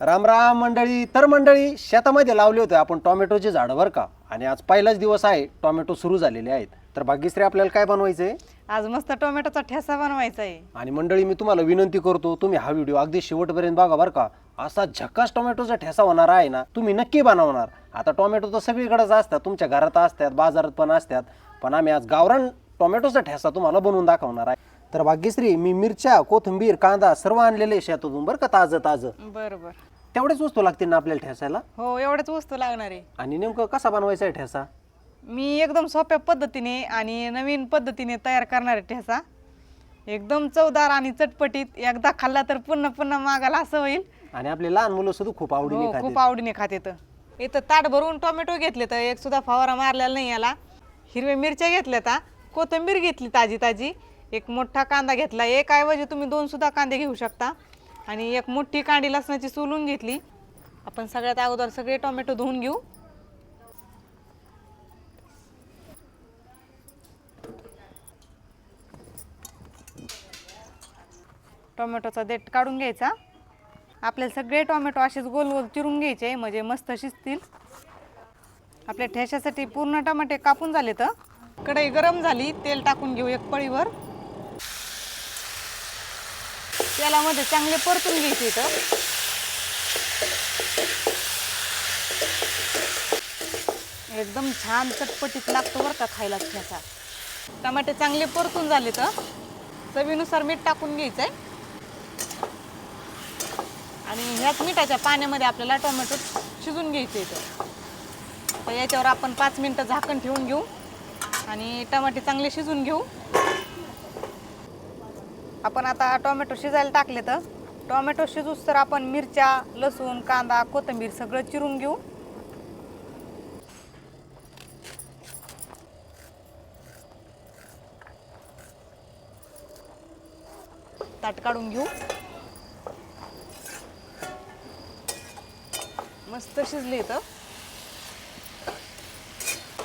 राम राम मंडळी. तर मंडळी शेतामध्ये लावले होते आपण टोमॅटोचे झाडं बरं का? आणि आज पहिलाच दिवस आहे टोमॅटो सुरू झालेले आहेत. तर भाग्यश्री आपल्याला काय बनवायचं आहे आज मस्त टोमॅटोचा ठेसा बनवायचा आहे आणि मंडळी मी तुम्हाला विनंती करतो तुम्ही हा व्हिडिओ अगदी शेवटपर्यंत बघा बरं का? असा झकास टोमॅटोचा ठेसा होणार आहे ना तुम्ही नक्की बनवणार. आता टोमॅटो तर सगळीकडेच असतात तुमच्या घरात असतात बाजारात पण असतात पण आम्ही आज गावरान टोमॅटोचा ठेसा तुम्हाला बनवून दाखवणार आहे. तर भाग्यश्री मी मिरच्या कोथिंबीर कांदा सर्व आणलेले शेतातून बरं का ताजं ताजं. बरं बरं तेवढेच वस्तू लागतील ना आपल्याला ठेसायला? हो एवढ्याच वस्तू लागणार आहे. आणि नेमकं कसा बनवायचा आहे ठेसा? मी एकदम सोप्या पद्धतीने आणि नवीन पद्धतीने तयार करणार आहे ठेसा. एकदम चवदार आणि चटपटीत एकदा खाल्ला तर पुन्हा पुन्हा मागायला असं होईल. आणि आपले लहान मुलं सुद्धा खूप आवडीने हो खूप खातात आवडीने खाते तर इथं ताट भरून टोमॅटो घेतले तर एक सुद्धा फवारा मारलेला नाही याला. हिरव्या मिरच्या घेतल्या तर कोथिंबीर घेतली ताजी ताजी. एक मोठा कांदा घेतला. एक ऐवजी तुम्ही दोन सुद्धा कांदे घेऊ शकता. आणि एक मोठी कांडी लसणाची सोलून घेतली. आपण सगळ्यात अगोदर सगळे टोमॅटो धुवून घेऊ. टोमॅटोचा देठ काढून घ्यायचा. आपल्याला सगळे टोमॅटो असेच गोल गोल चिरून घ्यायचे म्हणजे मस्त शिजतील. आपल्या ठेशासाठी पूर्ण टमाटे कापून झाले तर कढई गरम झाली तेल टाकून घेऊ एक पळीवर. तेलामध्ये चांगले परतून घ्यायचे इथं. एकदम छान चटपटीत लागतो बरं का खायला ठेसा टमाटे चांगले परतून झाले तर चवीनुसार मीठ टाकून घ्यायचं आहे आणि ह्याच मिठाच्या पाण्यामध्ये आपल्याला टोमॅटो शिजून घ्यायचे इथं. तर याच्यावर आपण पाच मिनटं झाकण ठेवून घेऊ. आणि टमाटे चांगले शिजून घेऊ. आपण आता टोमॅटो शिजायला टाकले तर टोमॅटो शिजूस तर आपण मिरच्या लसूण कांदा कोथिंबीर सगळं चिरून घेऊ. ताट काढून घेऊ. मस्त शिजले इथं.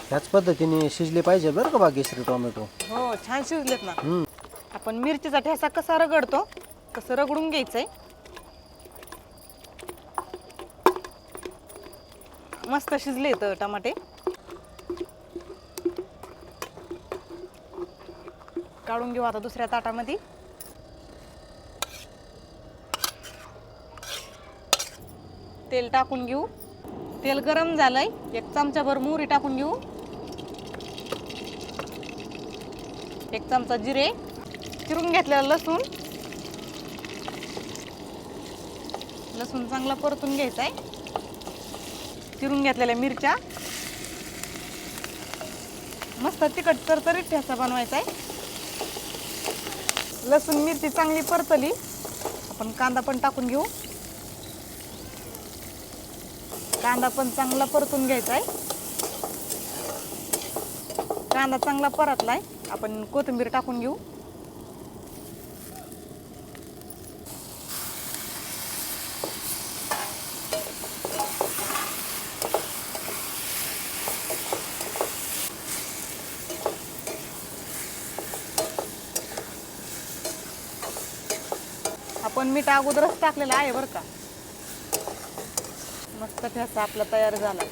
ह्याच पद्धतीने शिजले पाहिजे बरं का भाग्यश्री टोमॅटो? हो छान शिजलेत ना. आपण मिरचीचा ठेसा कसा रगडतो? तसं रगडून घ्यायचंय? मस्त शिजले तर टमाटे. काढून घेऊ आता दुसऱ्या ताटामध्ये. तेल टाकून घेऊ. तेल गरम झालंय. एक चमचाभर मोहरी टाकून घेऊ. एक चमचा जिरे. चिरून घेतलेला लसूण. लसूण चांगला परतून घ्यायचा आहे. चिरून घेतलेल्या मिरच्या. मस्त तिखट तरतरीत ठेचा बनवायचा आहे. लसूण मिरची चांगली परतली. आपण कांदा पण टाकून घेऊ. कांदा पण चांगला परतून घ्यायचा आहे. कांदा चांगला परतलाय. आपण कोथिंबीर टाकून घेऊ. आपण मीठ अगोदरच टाकलेलं आहे बरं का. मस्त ठेसा आपला तयार झाला.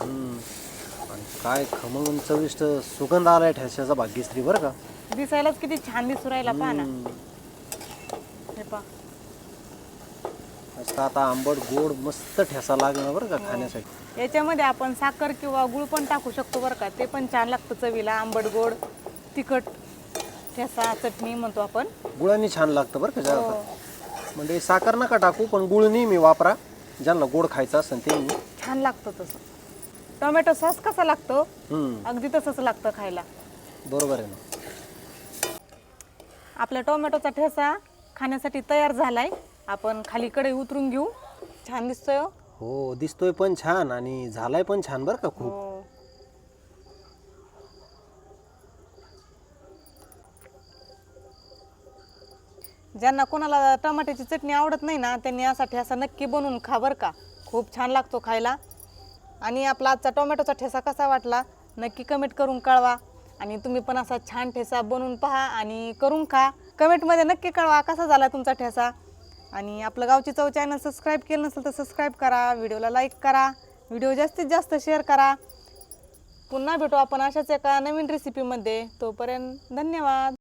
आणि काय खमंग चविष्ट सुगंध आलाय ठेस्याचा भाग्यश्री बरं का. दिसायलाच किती छान दिसू राहिला पहा ना. हम्म. हे पहा. मस्त आता आंबट गोड मस्त ठेसा लागणार बरं का खाण्यासाठी. याच्यामध्ये आपण साखर किंवा गुळ पण टाकू शकतो बरं का. ते पण छान लागतं चवीला. आंबट गोड तिखट ठेसा चटणी म्हणतो आपण. गुळाने छान लागतं बरं का हो. म्हणजे साखर नका टाकू पण गुळ नेहमी वापरा. ज्यांना गोड खायचं असेल ते छान लागतं तसं. टोमॅटो सॉस कसा लागतो? हम्म. अगदी तसंच लागतं खायला. बरोबर आहे ना. आपला टोमॅटोचा ठेसा खाण्यासाठी तयार झालाय. आपण खाली कढई उतरून घेऊ. छान दिसतोय हो. हो दिसतोय पण छान आणि झालाय पण छान बरं का खूप. ज्यांना कोणाला टमाट्याची चटणी आवडत नाही ना त्यांनी असा ठेसा नक्की बनवून खा बरं का. खूप छान लागतो खायला. आणि आपला आजचा टोमॅटोचा ठेसा कसा वाटला नक्की कमेंट करून कळवा. आणि तुम्ही पण असा छान ठेसा बनवून पहा आणि करून खा. कमेंटमध्ये नक्की कळवा कसा झाला तुमचा ठेसा. आणि आपलं गावची चव चॅनल सबस्क्राईब केलं नसेल तर सबस्क्राईब करा व्हिडिओला लाईक करा व्हिडिओ जास्तीत जास्त शेअर करा. पुन्हा भेटू आपण अशाच एका नवीन रेसिपीमध्ये तोपर्यंत धन्यवाद.